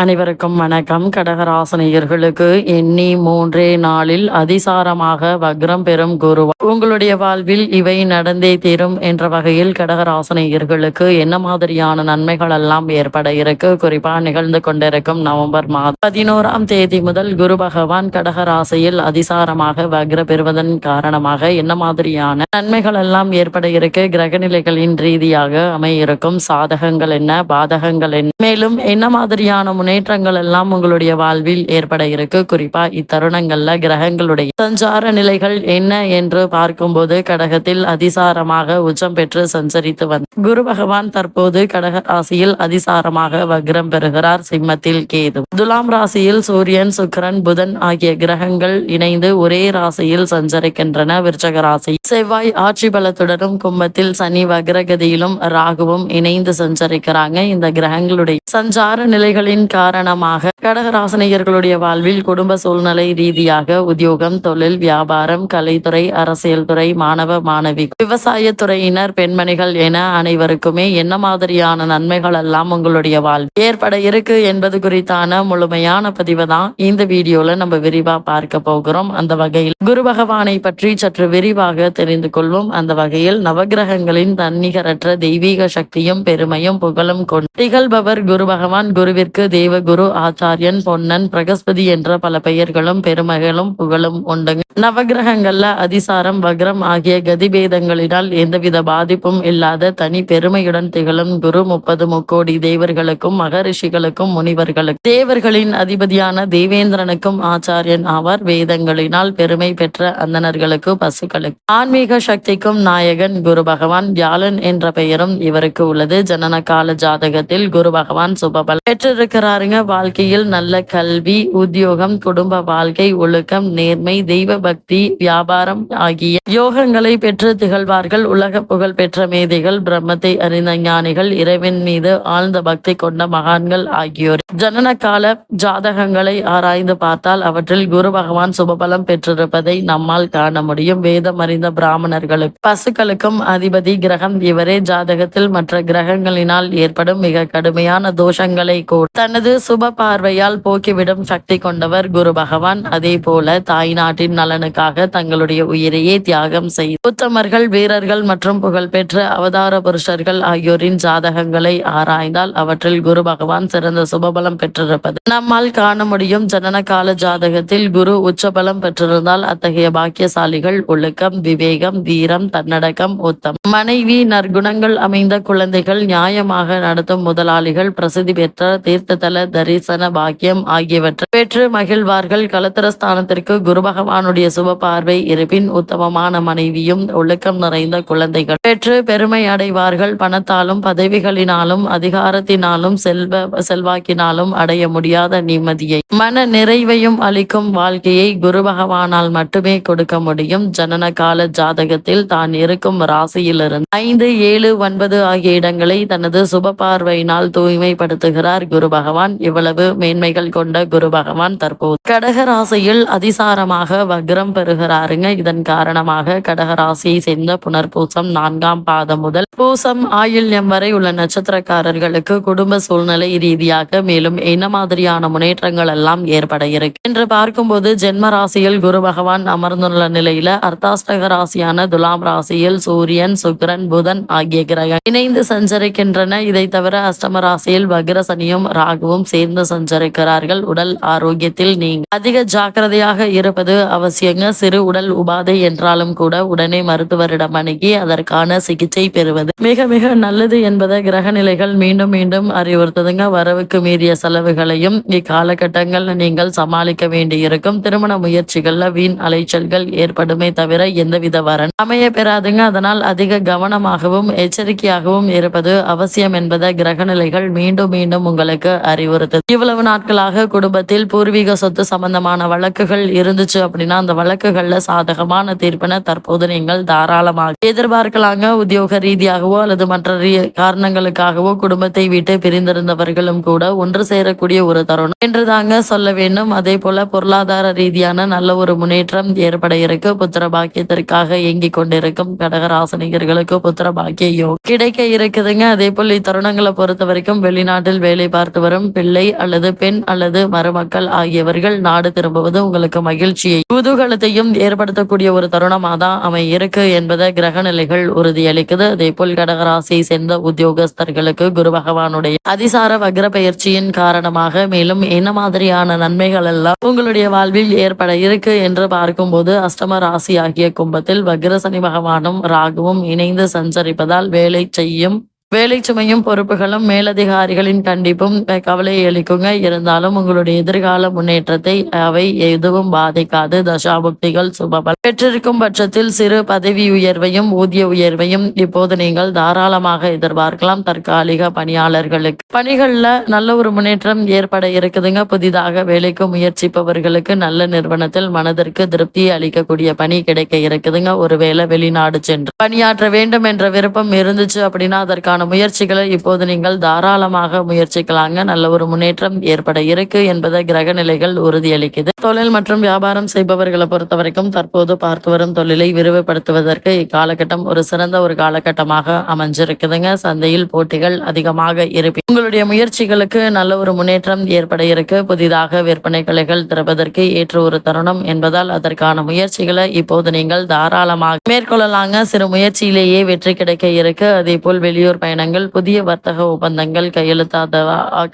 அனைவருக்கும் வணக்கம். கடகராசனியர்களுக்கு எண்ணி மூன்றே நாளில் அதிசாரமாக வக்ரம் பெறும் குரு. உங்களுடைய வாழ்வில் இவை நடந்தே தீரும் என்ற வகையில் கடகராசனியர்களுக்கு என்ன மாதிரியான நன்மைகள் எல்லாம் ஏற்பட இருக்கு? குறிப்பா நிகழ்ந்து கொண்டிருக்கும் நவம்பர் மாதம் பதினோராம் தேதி முதல் குரு பகவான் கடகராசியில் அதிசாரமாக வக்ர பெறுவதன் காரணமாக என்ன மாதிரியான நன்மைகள் எல்லாம் ஏற்பட இருக்கு? கிரகநிலைகளின் ரீதியாக அமையிருக்கும் சாதகங்கள் என்ன? பாதகங்கள் என்ன? மேலும் என்ன மாதிரியான முன்னேற்றங்கள் எல்லாம் உங்களுடைய வாழ்வில் ஏற்பட இருக்கு. குறிப்பா இத்தருணங்கள்ல கிரகங்களுடைய சஞ்சார நிலைகள் என்ன என்று பார்க்கும்போது கடகத்தில் அதிசாரமாக உச்சம் பெற்று சஞ்சரித்து வந்த குரு பகவான் தற்போது கடக ராசியில் அதிசாரமாக வக்ரம் பெறுகிறார். சிம்மத்தில் கேது. துலாம் ராசியில் சூரியன் சுக்கிரன் புதன் ஆகிய கிரகங்கள் இணைந்து ஒரே ராசியில் சஞ்சரிக்கின்றன. விருச்சக ராசி செவ்வாய் ஆட்சி பலத்துடனும் கும்பத்தில் சனி வக்ரகதியிலும் ராகுவும் இணைந்து சஞ்சரிக்கிறாங்க. இந்த கிரகங்களுடைய சஞ்சார நிலைகளின் காரணமாக கடகராசனியர்களுடைய வாழ்வில் குடும்ப சூழ்நிலை ரீதியாக உத்தியோகம் தொழில் வியாபாரம் கலைத்துறை அரசியல் துறை மாணவ மாணவி விவசாய துறையினர் பெண்மணிகள் என அனைவருக்குமே என்ன மாதிரியான நன்மைகள் எல்லாம் உங்களுடைய வாழ்வில் ஏற்பட இருக்கு என்பது குறித்தான முழுமையான பதிவு தான் இந்த வீடியோல நம்ம விரிவா பார்க்க போகிறோம். அந்த வகையில் குரு பகவானை பற்றி சற்று விரிவாக தெரிந்து கொள்வோம். அந்த வகையில் நவகிரகங்களின் தன்னிகரற்ற தெய்வீக சக்தியும் பெருமையும் புகழும் கொண்டு திகழ்பவர் குரு பகவான். குருவிற்கு தேவகுரு ஆச்சாரியன் பொன்னன் பிரகஸ்பதி என்ற பல பெயர்களும் பெருமைகளும் புகழும் உண்டுங்க நவகிரகங்கள்ல அதிசாரம் வக்ரம் ஆகிய கதிபேதங்களினால் எந்தவித பாதிப்பும் இல்லாத தனி பெருமையுடன் திகழும் குரு முப்பது முக்கோடி தேவர்களுக்கும் மகரிஷிகளுக்கும் முனிவர்களுக்கும். தேவர்களின் அதிபதியான தேவேந்திரனுக்கும் ஆச்சாரியன் ஆவார். வேதங்களினால் பெருமை பெற்ற அந்தணர்களுக்கு பசுக்களுக்கு. ஆன்மீக சக்திக்கும் நாயகன் குரு பகவான். வியாழன் என்ற பெயரும் இவருக்கு உள்ளது. ஜனன கால ஜாதகத்தில் குரு பகவான் சுபபல் பெற்றிருக்கிறாருங்க. வாழ்க்கையில் நல்ல கல்வி உத்தியோகம் குடும்ப வாழ்க்கை ஒழுக்கம் நேர்மை தெய்வ பக்தி வியாபாரம் ஆகிய யோகங்களை பெற்று திகழ்வார்கள். உலக புகழ் பெற்ற மேதைகள் பிரம்மத்தை அறிந்த ஞானிகள் இறைவன் மீது ஆழ்ந்த பக்தி கொண்ட மகான்கள் ஆகியோர். ஜனன கால ஜாதகங்களை ஆராய்ந்து பார்த்தால் அவற்றில் குரு பகவான் சுபபலம் பெற்றிருப்பதை நம்மால் காண முடியும். வேதம் அறிந்த பிராமணர்களுக்கு பசுக்களுக்கும் அதிபதி கிரகம் இவரே ஜாதகத்தில் மற்ற கிரகங்களினால் ஏற்படும் மிக கடுமையான தோஷங்களை கூட தனது சுப பார்வையால் போக்கிவிடும் சக்தி கொண்டவர் குரு பகவான். அதே போல தாய் நாட்டின் நலனுக்காக தங்களுடைய உயிரையே தியாகம் செய்து உத்தமர்கள் வீரர்கள் மற்றும் புகழ்பெற்ற அவதார புருஷர்கள் ஆகியோரின் ஜாதகங்களை ஆராய்ந்தால் அவற்றில் குரு பகவான் சிறந்த சுபபலம் பெற்றிருப்பது. நம்மால் காண முடியும் ஜனன கால ஜாதகத்தில் குரு உச்சபலம் பெற்றிருந்தால் அத்தகைய பாக்கியசாலிகள் ஒழுக்கம் விவேகம் தீரம் தன்னடக்கம் உத்தம் மனைவி நற்குணங்கள் அமைந்த குழந்தைகள் நியாயமாக நடத்தும் முதலாளிகள் பிரசித்தி பெற்ற தீர்த்ததல தரிசன பாக்கியம் ஆகியவற்றை பெற்று மகிழ்வார்கள். கலத்திரஸ்தானத்திற்கு குரு பகவானுடைய சுப பார்வை இருப்பின் உத்தமமான மனைவியும் ஒழுக்கம் நிறைந்த குழந்தைகள் பெற்று பெருமை அடைவார்கள். பணத்தாலும் பதவிகளினாலும் அதிகாரத்தினாலும் செல்வ செல்வாக்கினாலும் அடைய முடியாத நிம்மதியை மன நிறைவையும் அளிக்கும் வாழ்க்கையை குரு பகவானால் மட்டுமே கொடுக்க முடியும். ஜனன கால ஜாதகத்தில் தான் இருக்கும் ராசியிலிருந்து ஐந்து ஏழு ஒன்பது ஆகிய இடங்களை தனது சுப பார்வையினால் தூய்மைப்படுத்துகிறார் குரு பகவான். இவ்வளவு மேன்மைகள் கொண்ட குரு பகவான் தற்போது கடகராசியில் அதிசாரமாக வக்ரம் பெறுகிறாருங்க. இதன் காரணமாக கடகராசியை சேர்ந்த புனர்பூசம் நான்காம் பாதம் முதல் பூசம் ஆயில்யம் வரை உள்ள நட்சத்திரக்காரர்களுக்கு குடும்ப சூழ்நிலை ரீதியாக மேலும் என்ன மாதிரியான முன்னேற்றங்கள் எல்லாம் ஏற்பட இருக்கு. என்று பார்க்கும்போது ஜென்ம ராசியில் குரு பகவான் அமர்ந்துள்ள நிலையில அர்த்தாஷ்டகரா ராசியான துலாம் ராசியில் சூரியன் சுக்கிரன் புதன் ஆகிய கிரகம் இணைந்து சஞ்சரிக்கின்றன. இதை தவிர அஷ்டம ராசியில் வக்ரசனியும் ராகுவும் சேர்ந்து சஞ்சரிக்கிறார்கள். உடல் ஆரோக்கியத்தில் நீங்க அதிக ஜாக்கிரதையாக இருப்பது அவசியங்க. சிறு உடல் உபாதை என்றாலும் கூட உடனே மருத்துவரிடம் அணுகி அதற்கான சிகிச்சை பெறுவது மிக மிக நல்லது என்பதை கிரக நிலைகள் மீண்டும் மீண்டும் அறிவுறுத்துதுங்க. வரவுக்கு மீறிய செலவுகளையும் இக்காலகட்டங்கள் நீங்கள் சமாளிக்க வேண்டியிருக்கும். திருமண முயற்சிகள்ல வீண் அலைச்சல்கள் ஏற்படுமே தவிர எந்தவித வரன் அமைய பெறாதுங்க. அதனால் அதிக கவனமாகவும் எச்சரிக்கையாகவும் இருப்பது அவசியம் என்பதை கிரக நிலைகள் மீண்டும் மீண்டும் உங்களுக்கு அறிவுறுத்தது. இவ்வளவு நாட்களாக குடும்பத்தில் பூர்வீக சொத்து சம்பந்தமான வழக்குகள் இருந்துச்சு அப்படின்னா அந்த வழக்குகள்ல சாதகமான தீர்ப்பினை தற்போது நீங்கள் தாராளமாக எதிர்பார்க்கலாங்க. உத்தியோக ரீதியாகவோ அல்லது மற்ற ரீ- காரணங்களுக்காகவோ குடும்பத்தை விட்டு பிரிந்திருந்தவர்களும் கூட ஒன்று சேரக்கூடிய ஒரு தருணம். என்று தாங்க சொல்ல வேண்டும். அதே போல பொருளாதார ரீதியான நல்ல ஒரு முன்னேற்றம் ஏற்பட இருக்கு. புத்திர பாக்கியத்திற்காக நாட்களாக இயங்கிக் கொண்டிருக்கும் கடகராசனிகர்களுக்கு புத்திர பாக்கிய யோகம் கிடைக்க இருக்குதுங்க. அதே போல் இத்தருணங்களை பொறுத்த வரைக்கும் வெளிநாட்டில் வேலை பார்த்து வரும் பிள்ளை அல்லது பெண் அல்லது மருமக்கள் ஆகியவர்கள் நாடு திரும்புவது உங்களுக்கு மகிழ்ச்சியை குதூகலத்தையும் ஏற்படுத்தக்கூடிய ஒரு தருணமாக தான் அமை இருக்கு என்பதை கிரக நிலைகள் உறுதியளிக்குது. அதே போல் கடகராசியை சேர்ந்த உத்தியோகஸ்தர்களுக்கு குரு பகவானுடைய அதிசார வக்ர பயிற்சியின் காரணமாக மேலும் என்ன மாதிரியான நன்மைகள் எல்லாம் உங்களுடைய வாழ்வில் ஏற்பட இருக்கு என்று பார்க்கும்போது அஷ்டம ராசி ஆகிய கும்பத்தில் வக்ர சனி பகவானும் ராகுவும் இணைந்து சஞ்சரிப்பதால் வேலை செய்யும் வேலை சுமையும் பொறுப்புகளும் மேலதிகாரிகளின் கண்டிப்பும் கவலையை அளிக்குங்க. இருந்தாலும் உங்களுடைய எதிர்கால முன்னேற்றத்தை அவை எதுவும் பாதிக்காது. தசாபுக்திகள் சுபபல் பெற்றிருக்கும் பட்சத்தில் சிறு பதவி உயர்வையும் ஊதிய உயர்வையும் இப்போது நீங்கள் தாராளமாக எதிர்பார்க்கலாம். தற்காலிக பணியாளர்களுக்கு பணிகள்ல நல்ல ஒரு முன்னேற்றம் ஏற்பட இருக்குதுங்க. புதிதாக வேலைக்கு முயற்சிப்பவர்களுக்கு நல்ல நிறுவனத்தில் மனதிற்கு திருப்தி அளிக்கக்கூடிய பணி கிடைக்க இருக்குதுங்க. ஒருவேளை வெளிநாடு சென்று பணியாற்ற வேண்டும் என்ற விருப்பம் இருந்துச்சு அப்படின்னா அதற்கான முயற்சிகளை இப்போது நீங்கள் தாராளமாக முயற்சிக்கலாங்க. நல்ல ஒரு முன்னேற்றம் ஏற்பட இருக்கு என்பதை கிரக நிலைகள் உறுதியளிக்குது. தொழில் மற்றும் வியாபாரம் செய்பவர்களை பொறுத்த வரைக்கும் தற்போது பார்த்து வரும் தொழிலை விரிவுபடுத்துவதற்கு இக்காலகட்டம் ஒரு சிறந்த ஒரு காலகட்டமாக அமைஞ்சிருக்குதுங்க. சந்தையில் போட்டிகள் அதிகமாக இருப்பி உங்களுடைய முயற்சிகளுக்கு நல்ல ஒரு முன்னேற்றம் ஏற்பட இருக்கு. புதிதாக விற்பனை கிளைகள் திறப்பதற்கு ஏற்ற ஒரு தருணம் என்பதால் அதற்கான முயற்சிகளை இப்போது நீங்கள் தாராளமாக மேற்கொள்ளலாங்க. சிறு முயற்சியிலேயே வெற்றி கிடைக்க இருக்கு. அதே போல் வெளியூர் பயணங்கள் புதிய வர்த்தக ஒப்பந்தங்கள் கையெழுத்தாத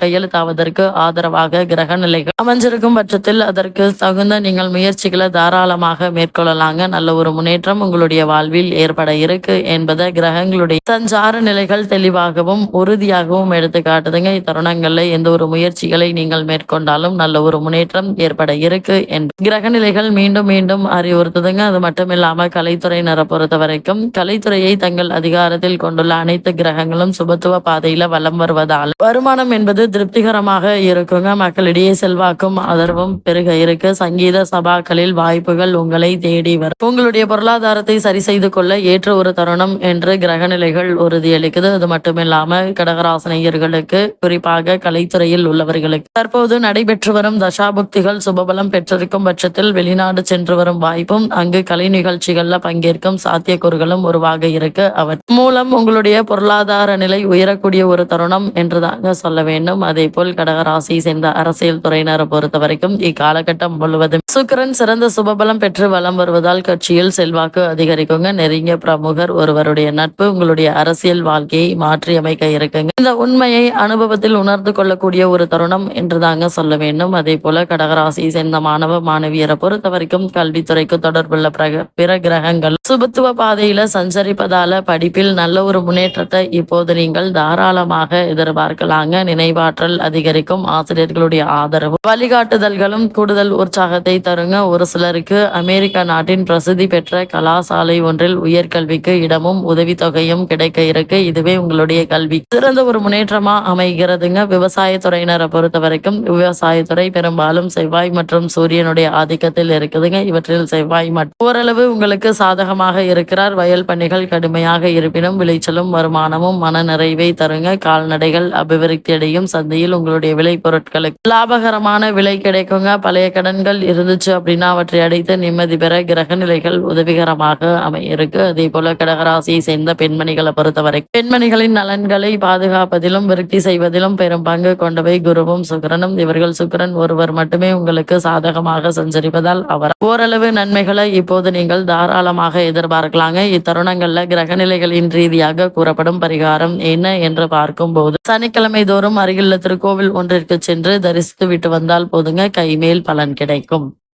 கையெழுத்தாவதற்கு ஆதரவாக கிரக நிலைகள் அமைஞ்சிருக்கும் பட்சத்தில் அதற்கு தகுந்த நீங்கள் முயற்சிகளை தாராளமாக மேற்கொள்ளலாங்க. நல்ல ஒரு முன்னேற்றம் உங்களுடைய வாழ்வில் ஏற்பட இருக்கு என்பதை கிரகங்களுடைய சஞ்சார நிலைகள் தெளிவாகவும் உறுதியாகவும் எடுத்து காட்டுதுங்க. இத்தருணங்களில் எந்த ஒரு முயற்சிகளை நீங்கள் மேற்கொண்டாலும் நல்ல ஒரு முன்னேற்றம் ஏற்பட இருக்கு என்று கிரக நிலைகள் மீண்டும் மீண்டும் அறிவுறுத்துதுங்க. அது மட்டும் இல்லாம கலைத்துறையினரை பொறுத்த வரைக்கும் கலைத்துறையை தங்கள் அதிகாரத்தில் கொண்டுள்ள அனைத்து கிரக கிரகங்களும் சுபத்துவ பாதையில வலம் வருவதால் வருமானம் என்பது திருப்திகரமாக இருக்குங்க. மக்களிடையே செல்வாக்கும் ஆதரவும் பெருக இருக்கு. சங்கீத சபாக்களில் வாய்ப்புகள் உங்களை தேடி வரும். உங்களுடைய பொருளாதாரத்தை சரி செய்து கொள்ள ஏற்ற ஒரு தருணம் என்று கிரகநிலைகள் உறுதியளிக்குது. அது மட்டுமில்லாம கடகராசனையர்களுக்கு குறிப்பாக கலைத்துறையில் உள்ளவர்களுக்கு. தற்போது நடைபெற்று வரும் தசாபுக்திகள் சுபபலம் பெற்றிருக்கும் பட்சத்தில் வெளிநாடு சென்று வரும் வாய்ப்பும் அங்கு கலை நிகழ்ச்சிகள்ல பங்கேற்கும் சாத்தியக்கூறுகளும் உருவாக இருக்கு. அவர் மூலம் உங்களுடைய பொருளாதார நிலை உயரக்கூடிய ஒரு தருணம் என்றுதாங்க சொல்ல வேண்டும். அதே போல் கடகராசியை சேர்ந்த அரசியல் துறையினரை பொறுத்த வரைக்கும் இக்காலகட்டம் முழுவதும் சுக்கிரன் சிறந்த சுபபலம் பெற்று வலம் வருவதால் கட்சியில் செல்வாக்கு அதிகரிக்குங்க. நெருங்கிய பிரமுகர் ஒருவருடைய நட்பு உங்களுடைய அரசியல் வாழ்க்கையை மாற்றி அமைக்க இருக்குங்க. இந்த உண்மையை அனுபவத்தில் உணர்ந்து கொள்ளக்கூடிய ஒரு தருணம் என்றுதாங்க சொல்ல வேண்டும். அதே போல கடகராசியை சேர்ந்த மாணவ மாணவியரை பொறுத்த வரைக்கும் கல்வித்துறைக்கு தொடர்புள்ள பிரக பிற கிரகங்கள் சுபத்துவ பாதையில சஞ்சரிப்பதால படிப்பில் நல்ல ஒரு முன்னேற்றத்தை இப்போது நீங்கள் தாராளமாக எதிர்பார்க்கலாங்க. நினைவாற்றல் அதிகரிக்கும். ஆசிரியர்களுடைய ஆதரவு. வழிகாட்டுதல்களும் கூடுதல் உற்சாகத்தை தருங்க. ஒரு சிலருக்கு அமெரிக்க நாட்டின் பிரசித்தி பெற்ற கலாசாலை ஒன்றில் உயர்கல்விக்கு இடமும் உதவித்தொகையும் கிடைக்க இருக்கு. இதுவே உங்களுடைய கல்வி. சிறந்த ஒரு முன்னேற்றமா அமைகிறதுங்க. விவசாயத்துறையினரை பொறுத்த வரைக்கும் விவசாயத்துறை பெரும்பாலும் செவ்வாய் மற்றும் சூரியனுடைய ஆதிக்கத்தில் இருக்குதுங்க. இவற்றில் செவ்வாய் மட்டும் ஓரளவு உங்களுக்கு சாதகமாக இருக்கிறார். வயல் பணிகள் கடுமையாக இருப்பினும் விளைச்சலும் வருமானமும் மன நிறைவை தருங்க. கால்நடைகள் அபிவிருத்தி அடையும் சந்தையில் உங்களுடைய விலை பொருட்களுக்கு லாபகரமான விலை கிடைக்குங்க. பழைய கடன்கள் இருந்துச்சு அப்படின்னா அவற்றை அடைத்து நிம்மதி பெற கிரக நிலைகள் உதவிகரமாக அமையிருக்கு. அதே போல கடகராசியை சேர்ந்த பெண்மணிகளை பொறுத்தவரை பெண்மணிகளின் நலன்களை பாதுகாப்பதிலும் விருத்தி செய்வதிலும் பெரும் பங்கு கொண்டவை குருவும் சுக்கரனும். இவர்கள் சுக்கிரன் ஒருவர் மட்டுமே உங்களுக்கு சாதகமாக சஞ்சரிப்பதால் அவர் ஓரளவு நன்மைகளை இப்போது நீங்கள் தாராளமாக எதிர்பார்க்கலாங்க. இத்தருணங்கள்ல கிரக நிலைகளின் ரீதியாக கூறப்படும் பரிகாரம் என்ன என்று பார்க்கும்போது சனிக்கிழமை தோறும் அருகிலுள்ள திருக்கோவில் ஒன்றிற்கு சென்று தரிசித்து விட்டு வந்தால் போதுங்க கைமேல் பலன் கிடைக்கும்.